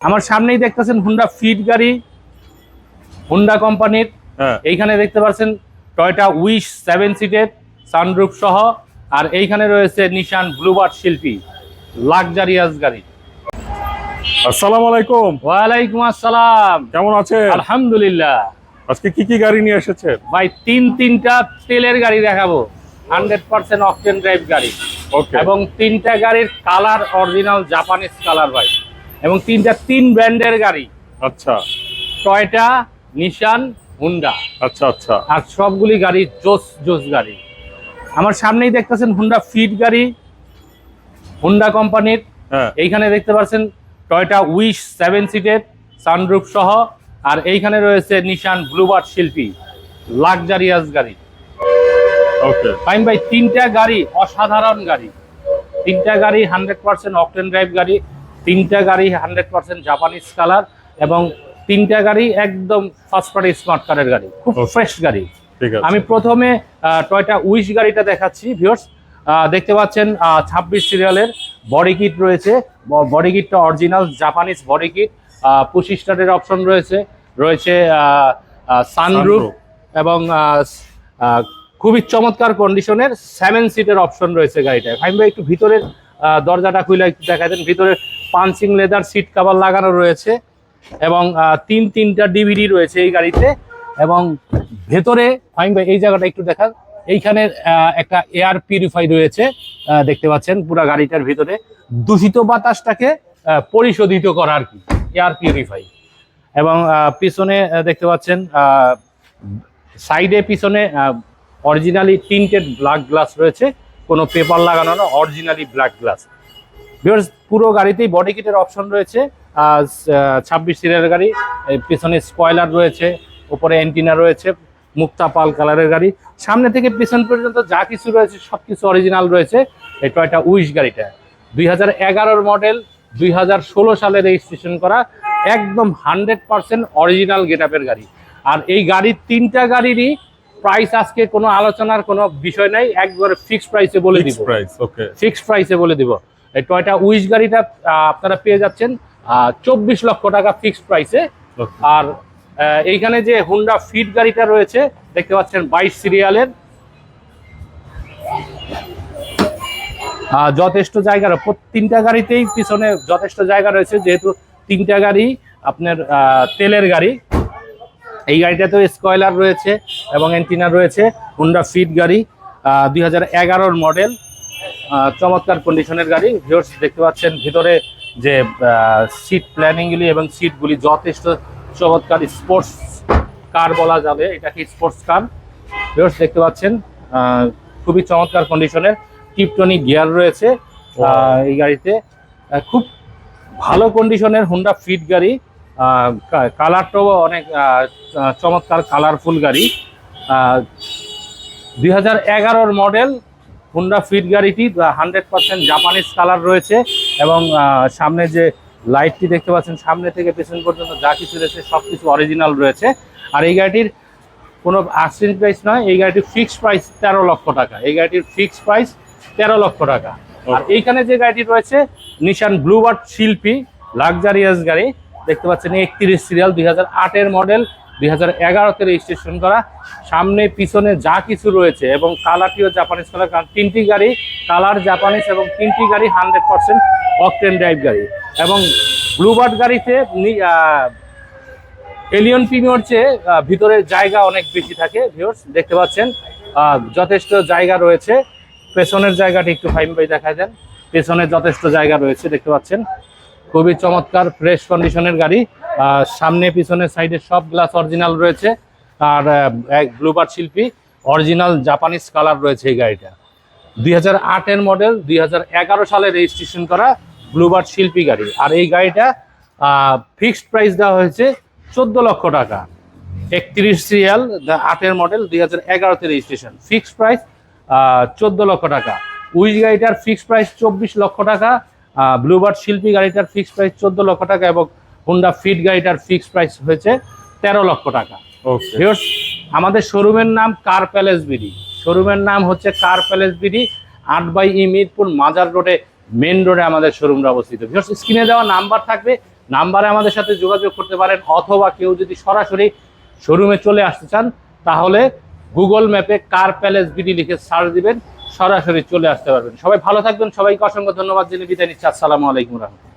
আমার সামনেই দেখতেছেন হুন্ডা ফিট গাড়ি হুন্ডা কোম্পানির। হ্যাঁ। এইখানে দেখতে পাচ্ছেন টয়টা উইশ সেভেন সিটের সানরুফ সহ আর এইখানে রয়েছে নিশান ব্লুবার্ড শিল্পী লাক্সারিয়াস গাড়ি। আসসালামু আলাইকুম। ওয়ালাইকুম আসসালাম। কেমন আছেন? আলহামদুলিল্লাহ। আজকে কি কি গাড়ি নিয়ে এসেছে ভাই তিন তিনটা তেলের গাড়ি দেখাবো। হান্ড্রেড পার্সেন্ট অকটেন ড্রাইভ গাড়ি। ওকে এবং তিনটা গাড়ির কালার অরিজিনাল জাপানিজ কালার ভাই। এবং তিনটা তিন ব্র্যান্ডের গাড়ি। আচ্ছা। Toyota Nissan Honda. আচ্ছা আচ্ছা। আর সবগুলি গাড়ি জোস জোস গাড়ি। আমার সামনেই দেখতেছেন হুন্ডা ফিট গাড়ি হুন্ডা কোম্পানির। হ্যাঁ। এইখানে দেখতে পাচ্ছেন টয়টা উইশ সেভেন সিটের সানরুফ সহ আর এইখানে রয়েছে নিশান ব্লুবার্ড শিল্পী লাক্সারিয়াস গাড়ি। ওকে। ফাইন ভাই তিনটা গাড়ি অসাধারণ গাড়ি। তিনটা গাড়ি হান্ড্রেড পার্সেন্ট অকটেন ড্রাইভ গাড়ি তিনটা গাড়ি হান্ড্রেড পার্সেন্ট জাপানিজ কালার এবং তিনটা গাড়ি একদম ফার্স্ট পার্টি স্মার্ট কারের গাড়ি খুব ফ্রেশ গাড়ি। আমি প্রথমে টয়টা উইশ গাড়িটা দেখাচ্ছি ভিউয়ার্স দেখতে পাচ্ছেন ছাব্বিশ সিরিয়ালের বডি কিট রয়েছে। Body কিটটা original Japanese body kit push স্টার্টের option রয়েছে। রয়েছে সানরুফ এবং খুবই চমৎকার কন্ডিশনের সেভেন সিটের অপশন রয়েছে গাড়িটায়। ফাইন ভাই একটু ভিতরের দরজাটা খুলে একটু দেখা দেন। ভিতরে পাঞ্চিং লেদার সিট কাভার লাগানো রয়েছে এবং তিন তিনটা ডিভিডি রয়েছে এই গাড়িতে এবং ভেতরে ফাইন ভাই, এই জায়গাটা একটু দেখান। এইখানে একটা এয়ার পিউরিফাই রয়েছে দেখতে পাচ্ছেন পুরো গাড়িটার ভিতরে। দূষিত বাতাসটাকে পরিশোধিত করা আর কি, এয়ার পিউরিফাই। এবং পিছনে দেখতে পাচ্ছেন সাইডে পিছনে অরিজিনালি তিনটে ব্ল্যাক গ্লাস রয়েছে। কোনো পেপার লাগানো না অরিজিনালি ব্ল্যাক গ্লাস ভিউয়ার্স পুরো গাড়িতেই বডি কিটের অপশন রয়েছে। ছাব্বিশ সিরিয়াল গাড়ি পিছনে স্পয়লার রয়েছে উপরে অ্যান্টিনা রয়েছে মুক্তা পাল কালারের গাড়ি। সামনে থেকে পিছন পর্যন্ত যা কিছু রয়েছে সব কিছু অরিজিনাল রয়েছে। এই টয়টা উইশ গাড়িটা। দুই হাজার এগারোর মডেল দুই হাজার ষোলো সালে রেজিস্ট্রেশন করা একদম হান্ড্রেড পার্সেন্ট অরিজিনাল গেট গাড়ি। আর এই গাড়ির তিনটা গাড়িরই প্রাইস আজকে কোনো আলোচনার কোনো বিষয় নাই একবারে ফিক্সড প্রাইসে বলে দিব। ফিক্সড প্রাইসে বলে দিব। এই টয়টা উইশ গাড়িটা আপনারা পেয়ে যাচ্ছেন চব্বিশ লক্ষ টাকা ফিক্সড প্রাইসে আর এইখানে যে হুন্ডা ফিট গাড়িটা রয়েছে দেখতে পাচ্ছেন বাইশ সিরিয়ালের যথেষ্ট জায়গা তিনটা গাড়িতেই পিছনে যথেষ্ট জায়গা রয়েছে যেহেতু তিনটা গাড়ি আপনার তেলের গাড়ি। এই গাড়িটাতেও স্কয়লার রয়েছে এবং অ্যান্টিনা রয়েছে হুন্ডা ফিট গাড়ি দুই হাজার এগারোর মডেল চমৎকার কন্ডিশনের গাড়ি। ভিউর্স দেখতে পাচ্ছেন ভিতরে যে সিট প্ল্যানিংগুলি এবং সিটগুলি যথেষ্ট চমৎকার স্পোর্টস কার বলা যাবে। এটাকে স্পোর্টস কার ভিউর্স দেখতে পাচ্ছেন খুবই চমৎকার কন্ডিশনের টিপটনিক গিয়ার রয়েছে এই গাড়িতে। খুব ভালো কন্ডিশনের হুন্ডা ফিট গাড়ি। কালারটাও অনেক চমৎকার কালারফুল গাড়ি। দুই হাজার এগারোর মডেল হুন্ডা ফিট গাড়িটি হান্ড্রেড পার্সেন্ট জাপানিজ কালার রয়েছে এবং সামনে যে লাইটটি দেখতে পাচ্ছেন সামনে থেকে পেছন পর্যন্ত যা কিছু রয়েছে সব কিছু অরিজিনাল রয়েছে। আর এই গাড়িটির কোনো আক্সিডেন্ট প্রাইস নয় এই গাড়িটির ফিক্সড প্রাইস তেরো লক্ষ টাকা। এই গাড়িটির ফিক্সড প্রাইস তেরো লক্ষ টাকা। আর এইখানে যে গাড়িটি রয়েছে নিশান ব্লুবার্ড শিল্পী লাক্সারিয়াস গাড়ি দেখতে পাচ্ছেন একত্রিশ সিরিয়াল দুই হাজার আটের মডেল দুই হাজার রেজিস্ট্রেশন করা। সামনে, পিছনে যা কিছু রয়েছে এবং কালারটিও জাপানিজ কালার, কারণ তিনটি গাড়ি কালার জাপানিজ এবং তিনটি গাড়ি হান্ড্রেড পার্সেন্ট অকটেন ড্রাইভ গাড়ি। এবং ব্লুবার্ড গাড়িতে এলিয়ন প্রিমিয়র চেয়ে ভিতরে জায়গা অনেক বেশি থাকে ভিউর্স দেখতে পাচ্ছেন। যথেষ্ট জায়গা রয়েছে। পেছনের জায়গাটি একটু ফাইন বাই দেখা যান পেছনে যথেষ্ট জায়গা রয়েছে, দেখতে পাচ্ছেন। খুবই চমৎকার, ফ্রেশ কন্ডিশনের গাড়ি। সামনে পিছনে সাইডে সব গ্লাস অরিজিনাল রয়েছে। আর এক ব্লুবার শিল্পী অরিজিনাল জাপানিজ কালার রয়েছে এই গাড়িটা। দুই হাজার আটের মডেল দুই হাজার এগারো সালে রেজিস্ট্রেশন করা ব্লুবার্ড শিল্পী গাড়ি। আর এই গাড়িটা ফিক্সড প্রাইস দেওয়া হয়েছে চোদ্দ লক্ষ টাকা। একত্রিশ সিরিয়াল আটের মডেল দুই হাজার এগারোতে রেজিস্ট্রেশন ফিক্সড প্রাইস চোদ্দ লক্ষ টাকা। উইচ গাড়িটার ফিক্সড প্রাইস চব্বিশ লক্ষ টাকা। ব্লুবার্ড শিল্পী গাড়িটার ফিক্সড প্রাইস চোদ্দ লক্ষ টাকা এবং হুন্ডা ফিট গাড়িটার ফিক্সড প্রাইস হয়েছে তেরো লক্ষ টাকা। আমাদের শোরুমের নাম কার প্যালেস বিডি শোরুমের নাম হচ্ছে কার প্যালেস বিডি আট বাই ই মিরপুর মাজার রোডে মেন রোডে আমাদের শোরুমটা অবস্থিত। স্ক্রিনে দেওয়া নাম্বার থাকবে নাম্বারে আমাদের সাথে যোগাযোগ করতে পারেন অথবা কেউ যদি সরাসরি শোরুমে চলে আসতে চান তাহলে গুগল ম্যাপে কার প্যালেস বিডি লিখে সার্চ দিবেন সরাসরি চলে আসতে পারবেন। সবাই ভালো থাকবেন সবাইকে অসংখ্য ধন্যবাদ জেনে বিদায় নিচ্ছি। আসসালামু আলাইকুম রহমতুল্লাহ।